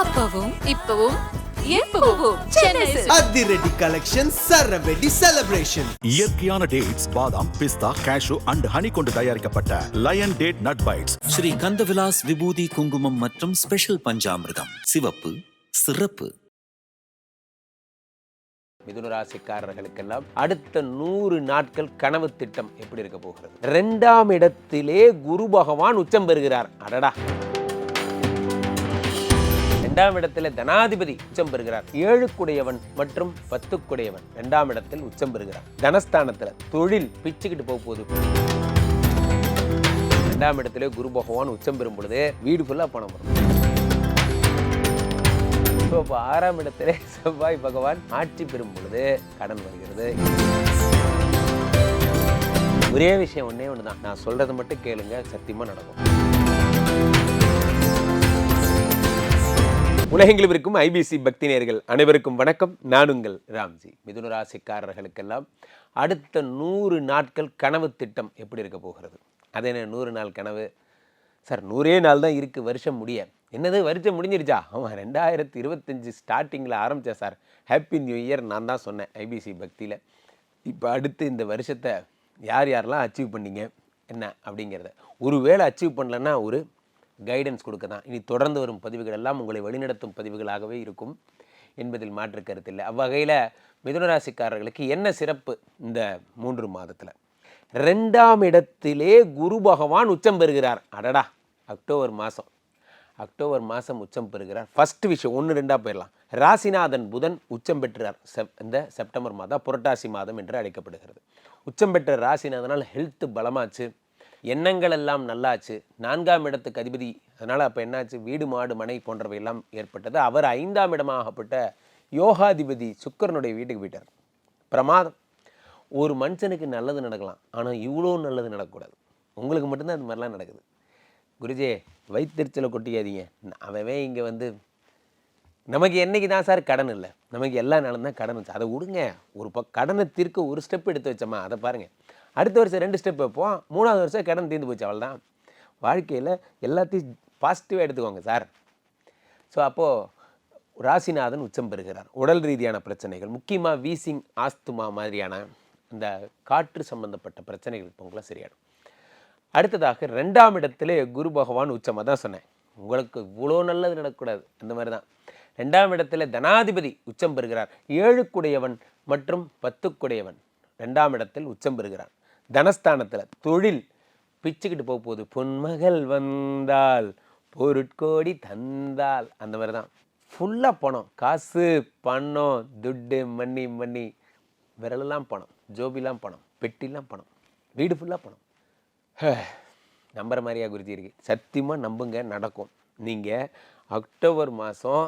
அப்பவும் இப்பவும். அதிரடி கலெக்ஷன் சரவெடி செலிப்ரேஷன் இயற்கையான டேட்ஸ் பாதாம் பிஸ்தா கேஷு அண்ட் ஹனி கொண்டு தயாரிக்கப்பட்ட lion date nut bites Sri Kandavilas விபூதி குங்குமம் மற்றும் ஸ்பெஷல் பஞ்சாமிர்தம். சிவப்பு சிறப்பு. மிதுன ராசிக்காரர்களுக்கெல்லாம் அடுத்த நூறு நாட்கள் கனவு திட்டம் எப்படி இருக்க போகிறது? ரெண்டாம் இடத்திலே குரு பகவான் உச்சம் பெறுகிறார். அடடா. இரண்டாம் இடத்துல தனாதிபதி உச்சம் பெறுகிறார். ஏழுக்குடையவன் மற்றும் பத்துக்குடையவன் இரண்டாம் இடத்தில் உச்சம் பெறுகிறார். தனஸ்தானத்தில் தொழில் பிச்சுக்கிட்டு போக போகுது. இரண்டாம் இடத்துல குரு பகவான் உச்சம் பெறும் பொழுது வீடு ஃபுல்லாக பணம் வரும். இப்போ இப்போ ஆறாம் இடத்துல செவ்வாய் பகவான் ஆட்சி பெறும் பொழுது கடன் வருகிறது. ஒரே விஷயம் ஒன்றே ஒன்று தான் நான் சொல்கிறது மட்டும் கேளுங்க சத்தியமாக நடக்கும். உலகெங்கிலும் இருக்கும் ஐபிசி பக்தி நேர்கள் அனைவருக்கும் வணக்கம். நான் உங்கள் ராம்ஜி. மிதுன ராசிக்காரர்களுக்கெல்லாம் அடுத்த நூறு நாட்கள் கனவு திட்டம் எப்படி இருக்க போகிறது? அது என்ன நூறு நாள் கனவு? சார் நூறே நாள் தான் இருக்குது வருஷம் முடிய. என்னது வருஷம் முடிஞ்சிருச்சா? ஆமாம் ரெண்டாயிரத்தி இருபத்தஞ்சி ஸ்டார்டிங்கில் ஆரம்பித்தேன் சார். ஹாப்பி நியூ இயர் நான் தான் சொன்னேன் ஐபிசி பக்தியில். இப்போ அடுத்து இந்த வருஷத்தை யார் யாரெல்லாம் அச்சீவ் பண்ணீங்க? என்ன அப்படிங்கிறத. ஒருவேளை அச்சீவ் பண்ணலன்னா ஒரு கைடன்ஸ் கொடுக்க தான் இனி தொடர்ந்து வரும் பதிவுகள் எல்லாம் உங்களை வழிநடத்தும் பதிவுகளாகவே இருக்கும் என்பதில் மாற்று கருத்தில்லை அவ்வகையில் மிதுனராசிக்காரர்களுக்கு என்ன சிறப்பு இந்த மூன்று மாதத்தில்? ரெண்டாம் இடத்திலே குரு பகவான் உச்சம் பெறுகிறார். அடடா அக்டோபர் மாதம் அக்டோபர் மாதம் உச்சம் பெறுகிறார். ஃபர்ஸ்ட் விஷயம் ஒன்று ரெண்டாக போயிடலாம். ராசிநாதன் புதன் உச்சம் பெற்றார். செப் இந்த செப்டம்பர் மாதம் புரட்டாசி மாதம் என்று அழைக்கப்படுகிறது. உச்சம் பெற்ற ராசிநாதனால் ஹெல்த்து பலமாச்சு. எண்ணங்கள் எல்லாம் நல்லாச்சு. நான்காம் இடத்துக்கு அதிபதி. அதனால் அப்போ என்னாச்சு? வீடு மாடு மனை போன்றவை எல்லாம் ஏற்பட்டது. அவர் ஐந்தாம் இடமாகப்பட்ட யோகாதிபதி சுக்கரனுடைய வீட்டுக்கு போயிட்டார். பிரமாதம். ஒரு மனுஷனுக்கு நல்லது நடக்கலாம். ஆனால் இவ்வளோ நல்லது நடக்கக்கூடாது. உங்களுக்கு மட்டும்தான் அது மாதிரிலாம் நடக்குது. குருஜே வைத்தறிச்சலை கொட்டிக்காதீங்க அவன் இங்கே வந்து நமக்கு என்னைக்கு தான் சார் கடன் இல்லை. நமக்கு எல்லா நாளும் தான் கடன் வச்சு அதை விடுங்க. ஒரு ப கடனை தீர்க்க ஒரு ஸ்டெப் எடுத்து வச்சோமா? அதை பாருங்கள் அடுத்த வருஷம் ரெண்டு ஸ்டெப் வைப்போம். மூணாவது வருஷம் கடன் தீர்ந்து போச்சு அவள் தான் வாழ்க்கையில் எல்லாத்தையும் பாசிட்டிவாக எடுத்துக்கோங்க சார் ஸோ அப்போது ராசிநாதன் உச்சம் பெறுகிறார். உடல் ரீதியான பிரச்சனைகள் முக்கியமாக வீசிங் ஆஸ்துமா மாதிரியான இந்த காற்று சம்பந்தப்பட்ட பிரச்சனைகள் இருப்பவங்களாம் சரியாடும் அடுத்ததாக ரெண்டாம் இடத்துல குரு பகவான் உச்சமாக தான் சொன்னேன். உங்களுக்கு இவ்வளோ நல்லது நடக்கக்கூடாது அந்த மாதிரி தான் ரெண்டாம் இடத்துல தனாதிபதி உச்சம் பெறுகிறார். ஏழுக்குடையவன் மற்றும் பத்துக்குடையவன். ரெண்டாம் இடத்தில் உச்சம் பெறுகிறார். தனஸ்தானத்தில் தொழில் பிச்சுக்கிட்டு போக போகுது பொன்மகள் வந்தால் பொருட்கோடி தந்தால் அந்த மாதிரி தான் ஃபுல்லாக பணம் காசு பணம் துட்டு மண்ணி மண்ணி விரலெல்லாம் பணம் ஜோபிலாம் பணம் பெட்டிலாம் பணம் வீடு ஃபுல்லாக பணம். நம்புற மாதிரியா குருஜி இருக்கு. சத்தியமாக நம்புங்க நடக்கும். நீங்கள் அக்டோபர் மாதம்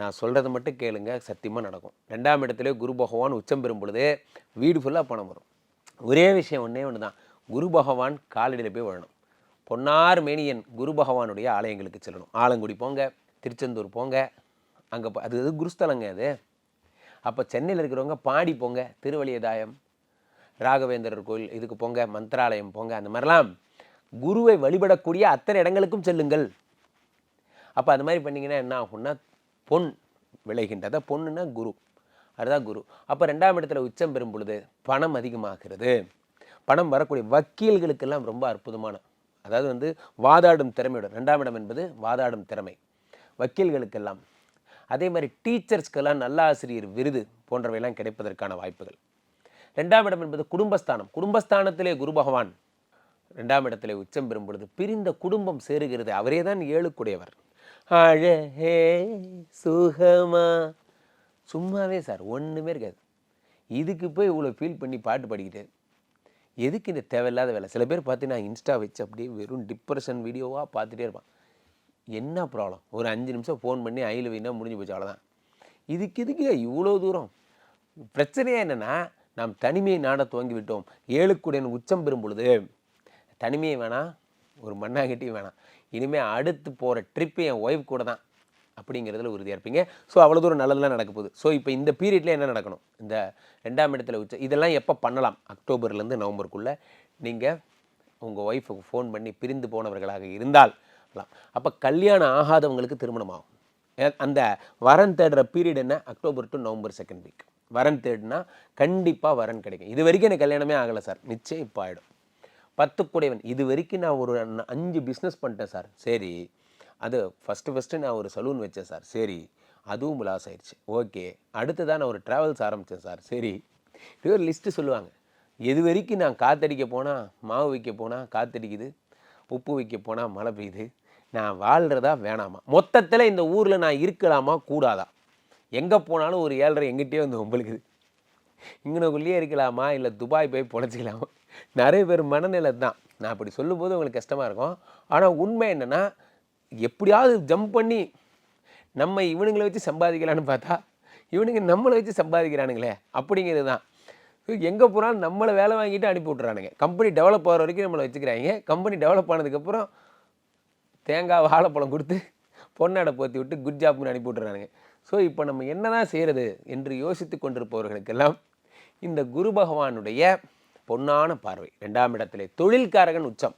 நான் சொல்கிறத மட்டும் கேளுங்க சத்தியமாக நடக்கும். ரெண்டாம் இடத்துல குரு பகவான் உச்சம் பெறும் பொழுது வீடு ஃபுல்லாக பணம் வரும். ஒரே விஷயம் ஒன்றே ஒன்று தான் குரு பகவான் காலடியில் போய் விழணும் பொன்னார் மேனியன் குரு பகவானுடைய ஆலயங்களுக்கு செல்லணும். ஆலங்குடி போங்க திருச்செந்தூர் போங்க அங்கே அது அது குருஸ்தலங்க அது. அப்போ சென்னையில் இருக்கிறவங்க பாடி போங்க திருவழியதாயம் ராகவேந்திரர் கோயில் இதுக்கு போங்க மந்திராலயம் போங்க அந்த மாதிரிலாம் குருவை வழிபடக்கூடிய அத்தனை இடங்களுக்கும் செல்லுங்கள். அப்போ அது மாதிரி பண்ணிங்கன்னா என்ன ஆகும்னா பொன் விளைகின்றதா பொண்ணுன்னா குரு. அதுதான் குரு. அப்போ ரெண்டாம் இடத்துல உச்சம் பெறும் பொழுது பணம் அதிகமாகிறது. பணம் வரக்கூடிய வக்கீல்களுக்கெல்லாம் ரொம்ப அற்புதமான அதாவது வந்து வாதாடும் திறமையோட ரெண்டாம் இடம் என்பது வாதாடும் திறமை. வக்கீல்களுக்கெல்லாம். அதே மாதிரி டீச்சர்ஸ்க்கெல்லாம் நல்ல ஆசிரியர் விருது போன்றவையெல்லாம் கிடைப்பதற்கான வாய்ப்புகள். ரெண்டாம் இடம் என்பது குடும்பஸ்தானம். குடும்பஸ்தானத்திலே குரு பகவான் ரெண்டாம் இடத்திலே உச்சம் பெறும் பொழுது பிரிந்த குடும்பம் சேருகிறது. அவரே தான் ஏழுக்குடையவர். அழகே சுகமா சும்மாவே சார் ஒன்றுமே இருக்காது. இதுக்கு போய் இவ்வளோ ஃபீல் பண்ணி பாட்டு பாடிக்கிட்டு எதுக்கு இந்த தேவையில்லாத வேலை? சில பேர் பார்த்தீங்கன்னா இன்ஸ்டா வச்சு அப்படியே வெறும் டிப்ரெஷன் வீடியோவாக பார்த்துட்டே இருப்பான். என்ன ப்ராப்ளம் ஒரு அஞ்சு நிமிஷம் ஃபோன் பண்ணி ஐயில் வைனா முடிஞ்சு போச்சு அவ்வளோதான் இதுக்கு எதுக்கு இவ்வளோ தூரம்? பிரச்சனையே என்னென்னா நாம் தனிமையை நாட துவங்கி விட்டோம் ஏழுக்குடன் உச்சம் பெறும் பொழுது தனிமையை வேணாம் ஒரு மண்ணாங்கட்டியும் வேணாம். இனிமேல் அடுத்து போகிற ட்ரிப்பு என் ஒய்ஃப் கூட தான். அப்படிங்கிறதுல உறுதியாக இருப்பீங்க. ஸோ அவ்வளோ தூரம் நல்லதெல்லாம் நடக்க போகுது. ஸோ இப்போ இந்த பீரியட்ல என்ன நடக்கணும்? இந்த ரெண்டாம் இடத்துல உச்ச இதெல்லாம் எப்போ பண்ணலாம்? அக்டோபர்லேருந்து நவம்பருக்குள்ளே நீங்கள் உங்கள் ஒய்ஃபுக்கு ஃபோன் பண்ணி பிரிந்து போனவர்களாக இருந்தால் அப்போ கல்யாணம் ஆகாதவங்களுக்கு திருமணம் ஆகும். அந்த வரன் தேடுற பீரியட் என்ன? October to November second week வரன் தேடுனா கண்டிப்பாக வரன் கிடைக்கும். இது வரைக்கும் எனக்கு கல்யாணமே ஆகலை சார் நிச்சயம் இப்போ ஆகிடும் பத்து கூடையவன். இது வரைக்கும் நான் ஒரு அஞ்சு பிஸ்னஸ் பண்ணிட்டேன் சார் சரி அது ஃபஸ்ட்டு ஃபஸ்ட்டு நான் ஒரு சலூன் வச்சேன் சார் சரி அதுவும் லாஸ் ஆயிடுச்சு ஓகே அடுத்ததாக நான் ஒரு ட்ராவல்ஸ் ஆரம்பித்தேன் சார் சரி. இது ஒரு லிஸ்ட்டு சொல்லுவாங்க. எது வரைக்கும் நான் காத்தடிக்க போனால் மாவு வைக்க போனால் காத்தடிக்குது உப்பு வைக்க போனால் மழை பெய்யுது நான் வாழ்கிறதா வேணாமா? மொத்தத்தில் இந்த ஊரில் நான் இருக்கலாமா? கூடாதா? எங்கே போனாலும் ஒரு ஏழரை எங்கிட்டே வந்து உங்களுக்குது இங்கனக்குள்ளேயே இருக்கலாமா? இல்லை துபாய் போய் பொழைச்சிக்கலாமா? நிறைய பேர் மனநிலை தான் நான் அப்படி சொல்லும்போது உங்களுக்கு கஷ்டமாக இருக்கும். ஆனால் உண்மை என்னென்னா எப்படியாவது ஜம்ப் பண்ணி நம்ம இவனுங்களை வச்சு சம்பாதிக்கலான்னு பார்த்தா இவனுங்க நம்மளை வச்சு சம்பாதிக்கிறானுங்களே அப்படிங்கிறது தான் எங்கே போனாலும் நம்மளை வேலை வாங்கிட்டு அனுப்பி விட்றானுங்க கம்பெனி டெவலப் ஆகிற வரைக்கும் நம்மளை வச்சுக்கிறாங்க. கம்பெனி டெவலப் ஆனதுக்கப்புறம் தேங்காய் வாழைப்பழம் கொடுத்து பொன்னாடை போத்தி விட்டு குட் ஜாப்னு அனுப்பி விட்றானுங்க ஸோ இப்போ நம்ம என்ன தான் செய்கிறது என்று யோசித்து கொண்டிருப்பவர்களுக்கெல்லாம் இந்த குரு பகவானுடைய பொன்னான பார்வை ரெண்டாம் இடத்திலே தொழில்காரகன் உச்சம்.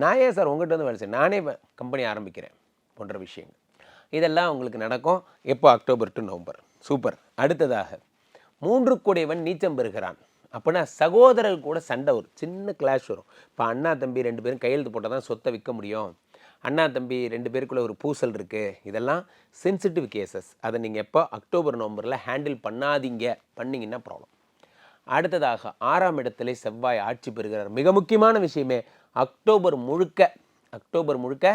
நான் ஏன் சார் உங்கள்கிட்ட வந்து வேலை செய்ய நானே கம்பெனி ஆரம்பிக்கிறேன் போன்ற விஷயங்கள். இதெல்லாம் உங்களுக்கு நடக்கும் எப்போ? October to November. சூப்பர். அடுத்ததாக மூன்று கூடையவன் நீச்சம் பெறுகிறான். அப்போனா சகோதரர்கள் கூட சண்டை வரும். சின்ன கிளாஷ் வரும். இப்போ அண்ணா தம்பி ரெண்டு பேரும் கையெழுத்து போட்டால் தான் சொத்தை விற்க முடியும். அண்ணா தம்பி ரெண்டு பேருக்குள்ள ஒரு பூசல் இருக்குது இதெல்லாம் சென்சிட்டிவ் கேசஸ் அதை நீங்கள் எப்போ? அக்டோபர் நவம்பரில் ஹேண்டில் பண்ணாதீங்க. பண்ணீங்கன்னா ப்ராப்ளம் அடுத்ததாக ஆறாம் இடத்திலே செவ்வாய் ஆட்சி பெறுகிறார். மிக முக்கியமான விஷயமே அக்டோபர் முழுக்க அக்டோபர் முழுக்க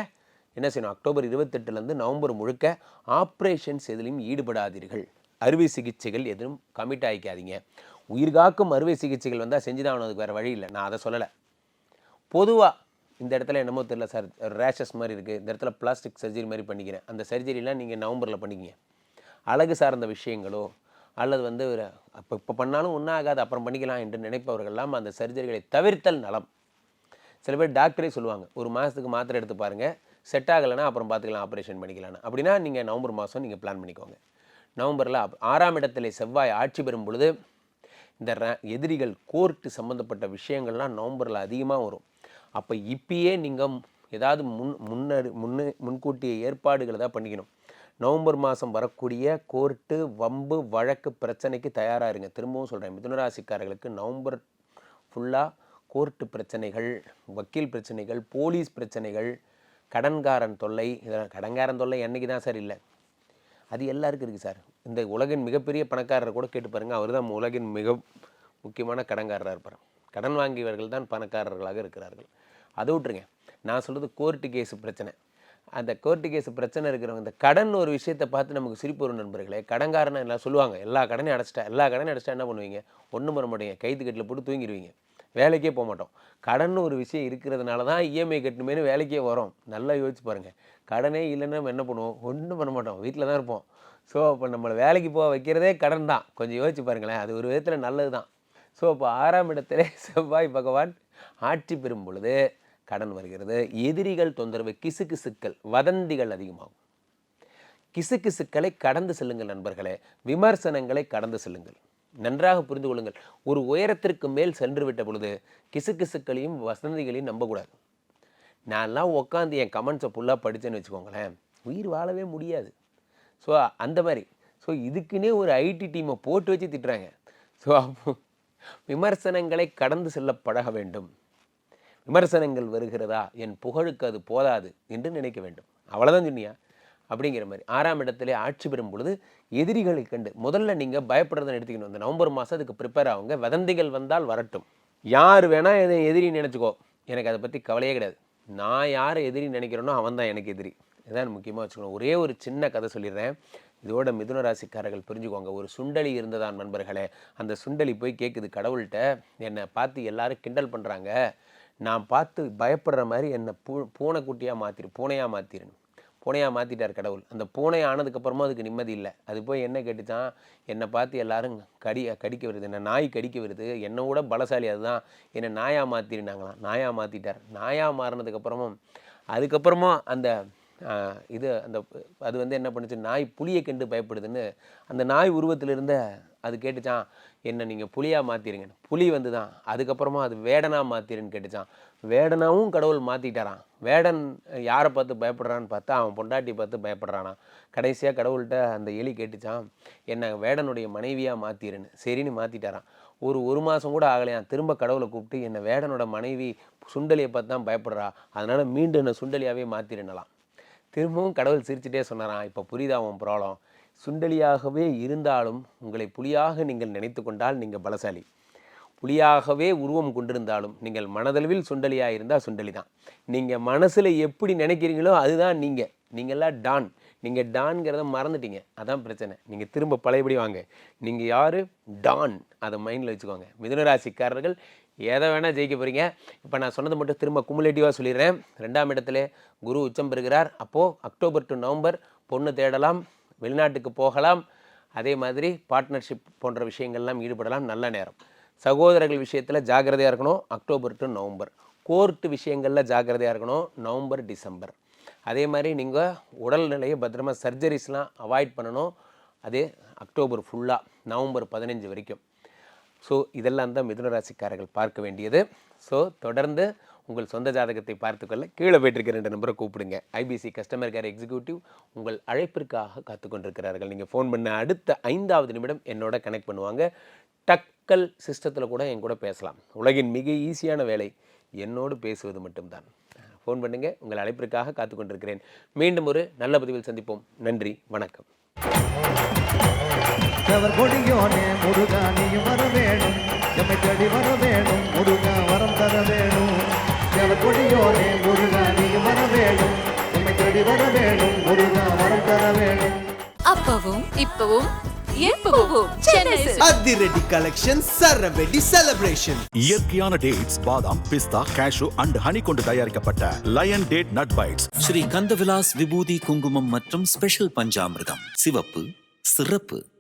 என்ன செய்யணும்? அக்டோபர் இருபத்தெட்டுலேருந்து நவம்பர் முழுக்க ஆப்ரேஷன்ஸ் எதிலையும் ஈடுபடாதீர்கள். அறுவை சிகிச்சைகள் எதுவும் கமிட் ஆகிக்காதீங்க உயிர்காக்கும் அறுவை சிகிச்சைகள் வந்தால் செஞ்சு தான் ஆகணும், அதுக்கு வேறு வழி இல்லை. நான் அதை சொல்லலை. பொதுவாக இந்த இடத்துல என்னமோ தெரியல சார் ரேஷஸ் மாதிரி இருக்குது இந்த இடத்துல பிளாஸ்டிக் சர்ஜரி மாதிரி பண்ணிக்கிறேன். அந்த சர்ஜரிலாம் நீங்கள் நவம்பரில் பண்ணிக்கிங்க. அழகு சார்ந்த விஷயங்களோ அல்லது வந்து ஒரு அப்போ இப்போ பண்ணாலும் ஒன்றும் ஆகாது அப்புறம் பண்ணிக்கலாம் என்று நினைப்பவர்கள்லாம் அந்த சர்ஜரிகளை தவிர்த்தல் நலம். சில பேர் டாக்டரே சொல்லுவாங்க ஒரு மாதத்துக்கு மாத்திரை எடுத்து பாருங்கள் செட் ஆகலைன்னா அப்புறம் பார்த்துக்கலாம் ஆப்ரேஷன் பண்ணிக்கலாம்னு. அப்படின்னா நீங்கள் நவம்பர் மாதம் நீங்கள் பிளான் பண்ணிக்கோங்க. நவம்பரில் ஆறாம் இடத்துல செவ்வாய் ஆட்சி பெறும் பொழுது இந்த ர- எதிரிகள் கோர்ட்டு சம்மந்தப்பட்ட விஷயங்கள்லாம் நவம்பரில் அதிகமாக வரும். அப்போ இப்பயே நீங்கள் ஏதாவது முன் முன்னறி முன்னு முன்கூட்டிய ஏற்பாடுகளை தான் பண்ணிக்கணும். நவம்பர் மாதம் வரக்கூடிய கோர்ட்டு வம்பு வழக்கு பிரச்சனைக்கு தயாராக இருங்க திரும்பவும் சொல்கிறேன் மிதுனராசிக்காரர்களுக்கு நவம்பர் ஃபுல்லாக கோர்ட்டு பிரச்சனைகள் வக்கீல் பிரச்சனைகள் போலீஸ் பிரச்சனைகள் கடன்காரன் தொல்லை இதெல்லாம் கடன்காரன் தொல்லை என்னைக்கு தான் சார் இல்லை. அது எல்லாருக்கும் இருக்குது சார். இந்த உலகின் மிகப்பெரிய பணக்காரரை கூட கேட்டு பாருங்கள் அவர் தான் உலகின் மிக முக்கியமான கடன்காரராக இருப்பார். கடன் வாங்கியவர்கள் தான் பணக்காரர்களாக இருக்கிறார்கள். அதை விட்டுருங்க. நான் சொல்கிறது கோர்ட்டு கேஸு பிரச்சனை. அந்த கோர்ட்டு கேஸ் பிரச்சனை இருக்கிறவங்க இந்த கடன் ஒரு விஷயத்தை பார்த்து நமக்கு சிரிப்பு வரும் நண்பர்களே. கடன்காரனை எல்லாம் சொல்லுவாங்க? எல்லா கடனையும் அடைச்சிட்டா எல்லா கடனையும் அடைச்சிட்டா என்ன பண்ணுவீங்க? ஒன்றும் பண்ண மாட்டீங்க. கைத்து கட்டில் போட்டு தூங்கிடுவீங்க வேலைக்கே போக மாட்டோம். கடன் ஒரு விஷயம் இருக்கிறதுனால தான் இஎம்ஐ கட்டணுமேனு வேலைக்கே வரோம். நல்லா யோசிச்சு பாருங்கள் கடனே இல்லைன்னா நம்ம என்ன பண்ணுவோம்? ஒன்றும் பண்ண மாட்டோம். வீட்டில் தான் இருப்போம். ஸோ அப்போ நம்மளை வேலைக்கு போக வைக்கிறதே கடன் தான். கொஞ்சம் யோசிச்சு பாருங்களேன். அது ஒரு விதத்தில் நல்லது தான் ஸோ அப்போ ஆறாம் இடத்துல செவ்வாய் பகவான் ஆட்சி பெறும் பொழுது கடன் வருகிறது. எதிரிகள் தொந்தரவு கிசுகிசுக்கள் வதந்திகள் அதிகமாகும். கிசுகிசுக்களை கடந்து செல்லுங்கள் நண்பர்களே. விமர்சனங்களை கடந்து செல்லுங்கள். நன்றாக புரிந்து கொள்ளுங்கள். ஒரு உயரத்திற்கு மேல் சென்று விட்ட பொழுது கிசுகிசுக்களையும் வசந்திகளையும் நம்பக்கூடாது. நான்லாம் உட்காந்து என் கமெண்ட்ஸை ஃபுல்லாக படித்தேன்னு வச்சுக்கோங்களேன். உயிர் வாழவே முடியாது. ஸோ அந்த மாதிரி. ஸோ இதுக்குன்னே ஒரு ஐடி டீமை போட்டு வச்சு திட்டுறாங்க. ஸோ விமர்சனங்களை கடந்து செல்ல பழக வேண்டும். விமர்சனங்கள் வருகிறதா? என் புகழுக்கு அது போதாது என்று நினைக்க வேண்டும். அவ்வளோதான் சொன்னியா அப்படிங்கிற மாதிரி ஆறாம் இடத்திலே ஆட்சி பெறும் பொழுது எதிரிகளை கண்டு முதல்ல நீங்கள் பயப்படுறதை எடுத்துக்கணும் இந்த நவம்பர் மாதம் அதுக்கு ப்ரிப்பேர் ஆகுங்க. வதந்திகள் வந்தால் வரட்டும். யார் வேணால் எதை எதிரி நினச்சிக்கோ. எனக்கு அதை பற்றி கவலையே கிடையாது. நான் யாரை எதிரி நினைக்கிறேனோ அவன் தான் எனக்கு எதிரி. இதான் முக்கியமாக வச்சுக்கணும். ஒரே ஒரு சின்ன கதை சொல்லிடுறேன். இதோட மிதுன ராசிக்காரர்கள் புரிஞ்சுக்கோங்க. ஒரு சுண்டலி இருந்ததான் நண்பர்களே. அந்த சுண்டலி போய் கேட்குது கடவுள்கிட்ட என்னை பார்த்து எல்லாரும் கிண்டல் பண்ணுறாங்க நான் பார்த்து பயப்படுற மாதிரி என்னை பூ பூனைக்குட்டியாக மாற்றிரு பூனையாக மாற்றிருன்னு பூனையாக மாற்றிட்டார் கடவுள். அந்த பூனை ஆனதுக்கப்புறமா அதுக்கு நிம்மதி இல்லை. அது போய் என்ன கேட்டுச்சான்? என்னை பார்த்து எல்லாரும் கடி கடிக்க வருது. என்ன நாய் கடிக்க வருது. என்னை விட பலசாலி அதுதான். என்னை நாயாக மாற்றிருந்தாங்களாம் நாயாக மாற்றிட்டார் நாயாக மாறினதுக்கப்புறமும் அதுக்கப்புறமா அந்த இது அந்த அது வந்து என்ன பண்ணுச்சு? நாய் புளியை கண்டு பயப்படுதுன்னு அந்த நாய் உருவத்தில் இருந்த அது கேட்டுச்சான் என்ன நீங்கள் புலியாக மாற்றிடுங்க புலி வந்து தான் அதுக்கப்புறமா அது வேடனாக மாற்றிருன்னு கேட்டுச்சான் வேடனாவும் கடவுள் மாற்றிட்டாரான் வேடன் யாரை பார்த்து பயப்படுறான்னு பார்த்தா அவன் பொண்டாட்டி பார்த்து பயப்படுறானா கடைசியாக கடவுள்கிட்ட அந்த எலி கேட்டுச்சான் என்னை வேடனுடைய மனைவியாக மாற்றிருன்னு சரின்னு மாற்றிட்டாரான் ஒரு ஒரு மாதம் கூட ஆகலையான் திரும்ப கடவுளை கூப்பிட்டு என்னை வேடனோட மனைவி சுண்டலியை பார்த்து தான் பயப்படுறா. அதனால் மீண்டும் என்னை சுண்டலியாகவே மாற்றிருந்தலாம் திரும்பவும் கடவுள் சிரிச்சுட்டே சொன்னாரான் இப்போ புரியுதா உன் ப்ராப்ளம் சுண்டலியாகவே இருந்தாலும் உங்களை புலியாக நீங்கள் நினைத்து கொண்டால் நீங்கள் பலசாலி. புலியாகவே உருவம் கொண்டிருந்தாலும் நீங்கள் மனதளவில் சுண்டலியாக இருந்தால் சுண்டலி தான் நீங்கள் மனசில் எப்படி நினைக்கிறீங்களோ அதுதான் நீங்கள் நீங்கள்லாம் டான். நீங்கள் டான்ங்கிறத மறந்துட்டீங்க. அதான் பிரச்சனை. நீங்கள் திரும்ப பழையபடி வாங்க. நீங்கள் யார்? டான். அதை மைண்டில் வச்சுக்கோங்க. மிதுனராசிக்காரர்கள் எதை வேணால் ஜெயிக்க போகிறீங்க இப்போ நான் சொன்னது மட்டும் திரும்ப குமுலேட்டிவாக சொல்லிடுறேன். ரெண்டாம் இடத்துல குரு உச்சம் பெறுகிறார். அப்போது அக்டோபர் டு நவம்பர் பொண்ணு தேடலாம். வெளிநாட்டுக்கு போகலாம். அதே மாதிரி பார்ட்னர்ஷிப் போன்ற விஷயங்கள்லாம் ஈடுபடலாம். நல்ல நேரம். சகோதரர்கள் விஷயத்தில் ஜாக்கிரதையாக இருக்கணும். October to November. கோர்ட்டு விஷயங்களில் ஜாக்கிரதையாக இருக்கணும். November December. அதே மாதிரி நீங்கள் உடல்நிலையை பத்திரமா சர்ஜரிஸ்லாம் அவாய்ட் பண்ணணும். அதே அக்டோபர் ஃபுல்லாக நவம்பர் பதினஞ்சு வரைக்கும். ஸோ இதெல்லாம் தான் மிதுன ராசிக்காரர்கள் பார்க்க வேண்டியது. ஸோ தொடர்ந்து உங்கள் சொந்த ஜாதகத்தை பார்த்துக்கொள்ள கீழே போயிட்டுருக்கிற ரெண்டு நம்பரை கூப்பிடுங்க. ஐபிசி கஸ்டமர் கேர் எக்ஸிக்யூட்டிவ் உங்கள் அழைப்பிற்காக காத்து கொண்டிருக்கிறார்கள் நீங்கள் ஃபோன் பண்ண அடுத்த ஐந்தாவது நிமிடம் என்னோட கனெக்ட் பண்ணுவாங்க. டக்கல் சிஸ்டத்தில் கூட என் கூட பேசலாம். உலகின் மிக ஈஸியான வேலை என்னோடு பேசுவது மட்டும்தான். ஃபோன் பண்ணுங்கள் உங்கள் அழைப்பிற்காக காத்து கொண்டிருக்கிறேன் மீண்டும் ஒரு நல்ல பதிவில் சந்திப்போம். நன்றி வணக்கம். அவர் கொடியோனே முருகா நீயும் வர வேணும். எம்மை தேடி வர வேணும். முருகா வரம் தர வேணும். கொடியோனே முருகா நீயும் வர வேணும் எம்மை தேடி வர வேணும் முருகா வரம் தர வேணும் அப்பவும் இப்பவும். அதிரடி கலெக்ஷன் சரவெடி செலிப்ரேஷன் இயற்கையான டேட்ஸ் பாதாம் பிஸ்தா கேஷு அண்ட் ஹனி கொண்டு தயாரிக்கப்பட்ட lion date nut bites Sri Kandavilas விபூதி குங்குமம் மற்றும் ஸ்பெஷல் பஞ்சாமிர்தம். சிவப்பு சிறப்பு.